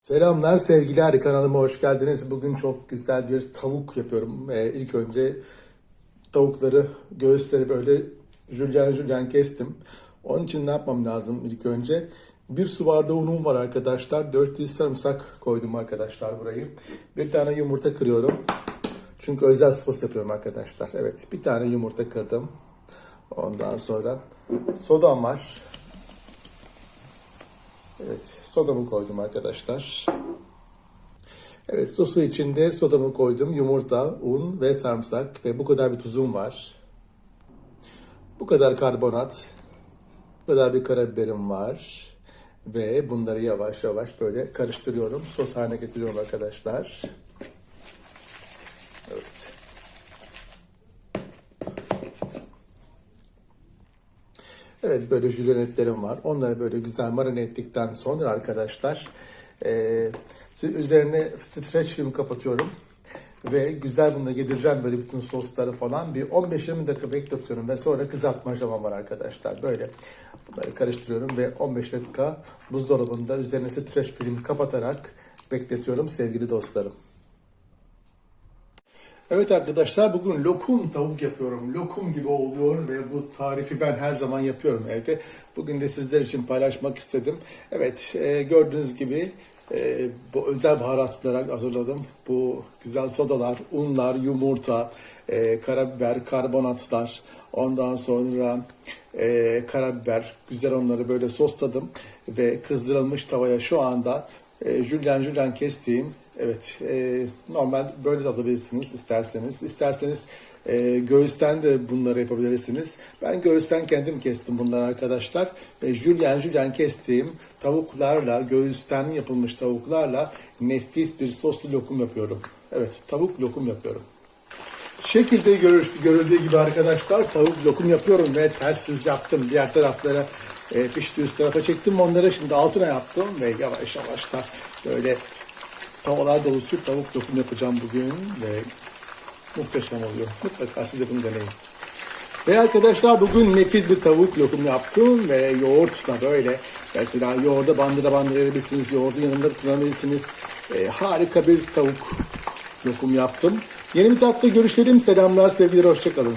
Selamlar sevgiler kanalıma hoş geldiniz. Bugün çok güzel bir tavuk yapıyorum. Ee, ilk önce tavukları göğüsleri böyle jülyen jülyen kestim. Onun için ne yapmam lazım ilk önce? Bir su bardağı unum var arkadaşlar. 4 diş sarımsak koydum arkadaşlar burayı. Bir tane yumurta kırıyorum. Çünkü özel sos yapıyorum arkadaşlar. Evet bir tane yumurta kırdım. Ondan sonra sodam var. Evet, sodamı koydum arkadaşlar. Evet, sosu içinde sodamı koydum. Yumurta, un ve sarımsak ve bu kadar bir tuzum var. Bu kadar karbonat, bu kadar bir karabiberim var. Ve bunları yavaş yavaş böyle karıştırıyorum. Sos haline getiriyorum arkadaşlar. Evet böyle jülyen etlerim var. Onları böyle güzel marine ettikten sonra arkadaşlar eee, üzerine streç film kapatıyorum. Ve güzel bunu yedireceğim böyle bütün sosları falan. Bir 15-20 dakika bekletiyorum ve sonra kızartma aşamam var arkadaşlar. Böyle bunları karıştırıyorum ve 15 dakika buzdolabında üzerine streç film kapatarak bekletiyorum sevgili dostlarım. Evet arkadaşlar bugün lokum tavuk yapıyorum. Lokum gibi oluyor ve bu tarifi ben her zaman yapıyorum evde. Bugün de sizler için paylaşmak istedim. Evet e, gördüğünüz gibi e, bu özel baharatlara hazırladım. Bu güzel sodalar, unlar, yumurta, e, karabiber, karbonatlar, ondan sonra karabiber, güzel onları böyle sosladım ve kızdırılmış tavaya şu anda e, jülyen jülyen kestiğim Evet, e, normal böyle de alabilirsiniz isterseniz. İsterseniz e, göğüsten de bunları yapabilirsiniz. Ben göğüsten kendim kestim bunları arkadaşlar. E, jülyen jülyen kestiğim tavuklarla, göğüsten yapılmış tavuklarla nefis bir soslu lokum yapıyorum. Evet, tavuk lokum yapıyorum. Şekilde görür, görüldüğü gibi arkadaşlar tavuk lokum yapıyorum ve ters yüz yaptım. Diğer taraflara e, pişti üst tarafa çektim. Onları şimdi altına yaptım ve yavaş yavaş da böyle Tavalar dolusu tavuk lokum yapacağım bugün ve muhteşem oluyor. Mutlaka siz de bunu deneyin. Ve arkadaşlar bugün nefis bir tavuk lokum yaptım ve yoğurtla böyle mesela yoğurda bandıra bandırabilirsiniz, yoğurdu yanında kullanabilirsiniz. Ee, harika bir tavuk lokum yaptım. Yeni bir tatlı görüşelim. Selamlar, sevgiler, hoşçakalın.